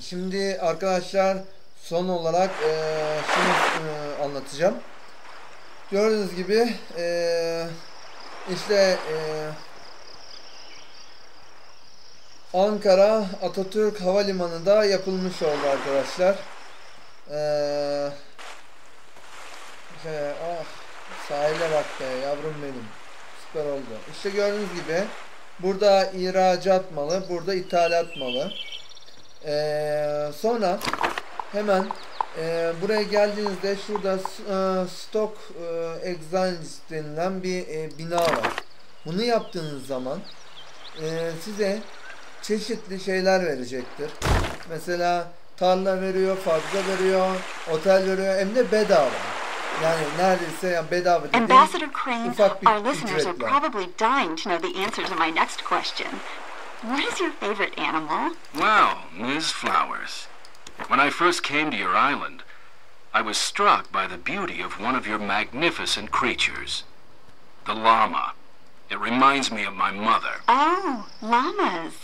Şimdi arkadaşlar son olarak eee, şunu eee, anlatacağım. Gördüğünüz gibi eee, işte eee, Ankara Atatürk Havalimanı'nda yapılmış oldu arkadaşlar. Eee şey, ah, sahile bak be yavrum benim. Süper oldu. İşte gördüğünüz gibi burada ihracat malı, burada ithalat malı. Ee, sonra hemen e, buraya geldiğinizde şurada e, Stock e, Exchange denilen bir e, bina var. Bunu yaptığınız zaman e, size çeşitli şeyler verecektir. Mesela tarla veriyor, fazla veriyor, otel veriyor hem de bedava. Yani neredeyse yani bedava dediğim Ambassador Crane, ufak bir ücretle. Probably dying to know the answer to my next question. What is your favorite animal? Well, Ms. Flowers, when I first came to your island, I was struck by the beauty of one of your magnificent creatures, the llama. It reminds me of my mother. Oh, llamas.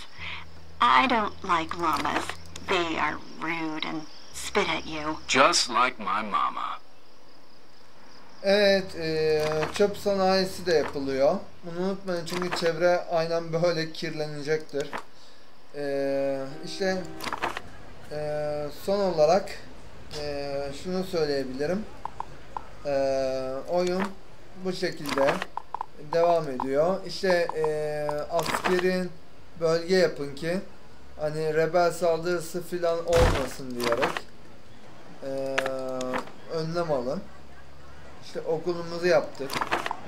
I don't like llamas. They are rude and spit at you. Just like my mama. Evet, eee, çöp sanayisi de yapılıyor. Bunu unutmayın çünkü çevre aynen böyle kirlenecektir. Eee işte eee, son olarak eee, şunu söyleyebilirim. Eee, oyun bu şekilde devam ediyor. İşte eee, askerin bölge yapın ki hani rebel saldırısı filan olmasın diyerek eee, önlem alın. İşte okulumuzu yaptık.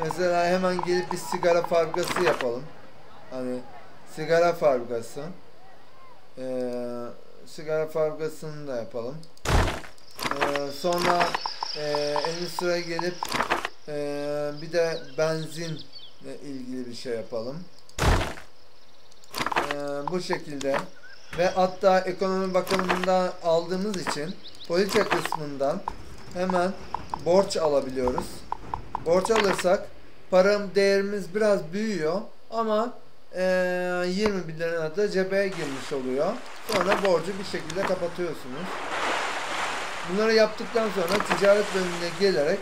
Mesela hemen gelip bir sigara fabrikası yapalım. Hani sigara fabrikası. Ee, sigara fabrikasını da yapalım. Ee, sonra e, en üst sıraya gelip e, bir de benzinle ilgili bir şey yapalım. Ee, bu şekilde ve hatta ekonomi bakanlığından aldığımız için politika kısmından hemen borç alabiliyoruz. Borç alırsak param değerimiz biraz büyüyor ama eee 20 bin lira da cebe girmiş oluyor. Sonra borcu bir şekilde kapatıyorsunuz. Bunları yaptıktan sonra ticaret bölümüne gelerek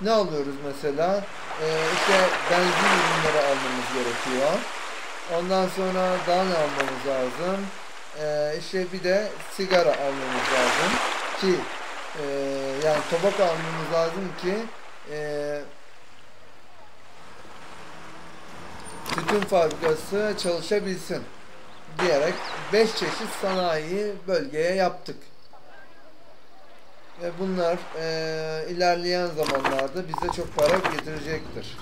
ne alıyoruz mesela? Eee işte benzin ürünleri almamız gerekiyor. Ondan sonra daha ne almamız lazım? Eee işte bir de sigara almamız lazım ki eee, yani tobak almamız lazım ki eee tütün fabrikası çalışabilsin diyerek 5 çeşit sanayi bölgeye yaptık. Ve bunlar eee, ilerleyen zamanlarda bize çok para getirecektir.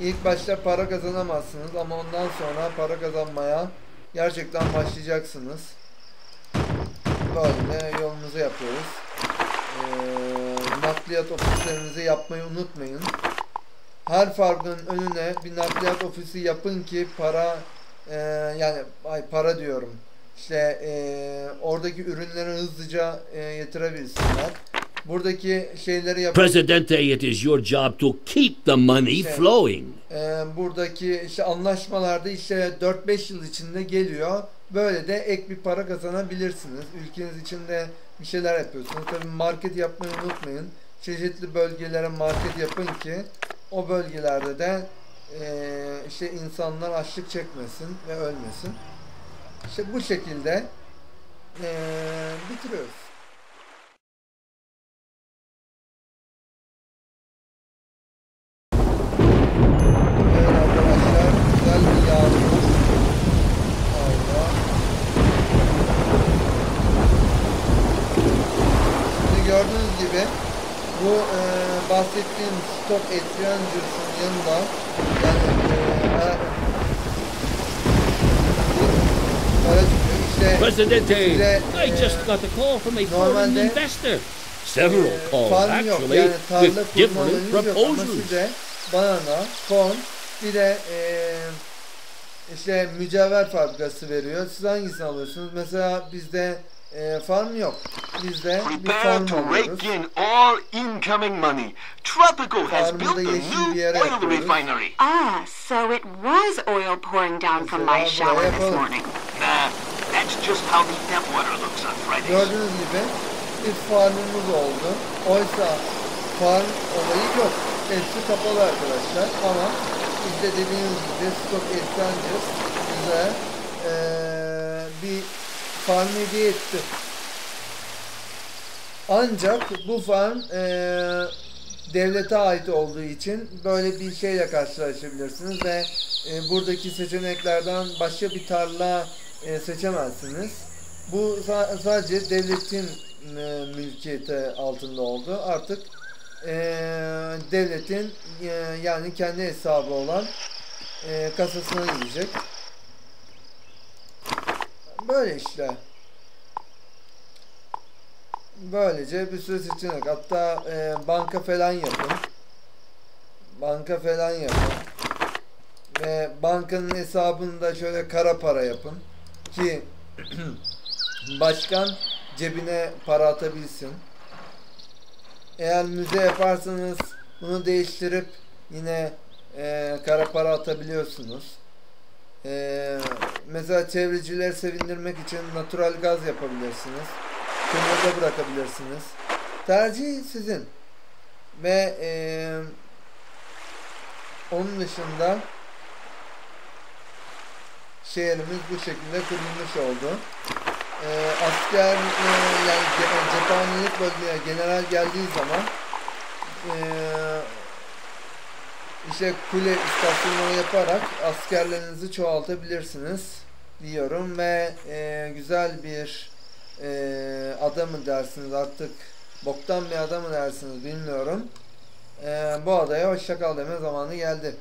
İlk başta para kazanamazsınız ama ondan sonra para kazanmaya gerçekten başlayacaksınız. Böyle yolumuzu yapıyoruz. Eee, nakliyat ofislerinizi yapmayı unutmayın. Her fabrikanın önüne bir nakliyat ofisi yapın ki para eee, yani ay para diyorum. İşte eee, oradaki ürünleri hızlıca eee, getirebilsinler. Buradaki şeyleri yapın. Presidente, it is your job to keep the money Şey- flowing. Ee, buradaki işte anlaşmalarda işte 4-5 yıl içinde geliyor. Böyle de ek bir para kazanabilirsiniz. Ülkeniz içinde bir şeyler yapıyorsunuz. Tabii market yapmayı unutmayın. Çeşitli bölgelere market yapın ki o bölgelerde de eee, işte insanlar açlık çekmesin ve ölmesin. İşte bu şekilde eee, bitiriyoruz. Bu e, bahsettiğim Stock Adventures'ın yanında yani e, para çıkıyor. İşte Presidente, size, I e, just got a call from a foreign investor. Several e, calls, actually, Yani with different proposals. size banana, corn bir de e, işte mücevher fabrikası veriyor. Siz hangisini alıyorsunuz? Mesela bizde e, farm yok. Bizde bir Prepare farm to alıyoruz. rake in all incoming money. Tropico has Farmı built da a yeşil bir new yere oil yapıyoruz. refinery. Ah, so it was oil pouring down from my shower this yapalım. morning. Nah, that's just how the tap water looks on already. Gördüğünüz gibi bir farmımız oldu. Oysa farm olayı yok. Hepsi kapalı arkadaşlar ama biz de dediğimiz gibi Stock Exchanges bize eee, bir farm hediye etti. Ancak bu farm eee, devlete ait olduğu için böyle bir şeyle karşılaşabilirsiniz ve e, buradaki seçeneklerden başka bir tarla e, seçemezsiniz. Bu sa- sadece devletin e, mülkiyeti altında oldu. Artık e, devletin e, yani kendi hesabı olan e, kasasına gidecek. Böyle işte. Böylece bir sürü seçenek. Hatta e, banka falan yapın. Banka falan yapın. Ve bankanın hesabında şöyle kara para yapın. Ki başkan cebine para atabilsin. Eğer müze yaparsanız bunu değiştirip yine e, kara para atabiliyorsunuz. E, mesela çevrecileri sevindirmek için natural gaz yapabilirsiniz. Kömürde bırakabilirsiniz. Tercih sizin. Ve e, onun dışında şehrimiz bu şekilde kurulmuş oldu. E, asker e, yani ce- cephanelik bölgeye general geldiği zaman e, işte kule istasyonları yaparak askerlerinizi çoğaltabilirsiniz diyorum ve e, güzel bir e, ada mı dersiniz artık boktan bir ada mı dersiniz bilmiyorum. E, bu adaya hoşça kal deme zamanı geldi.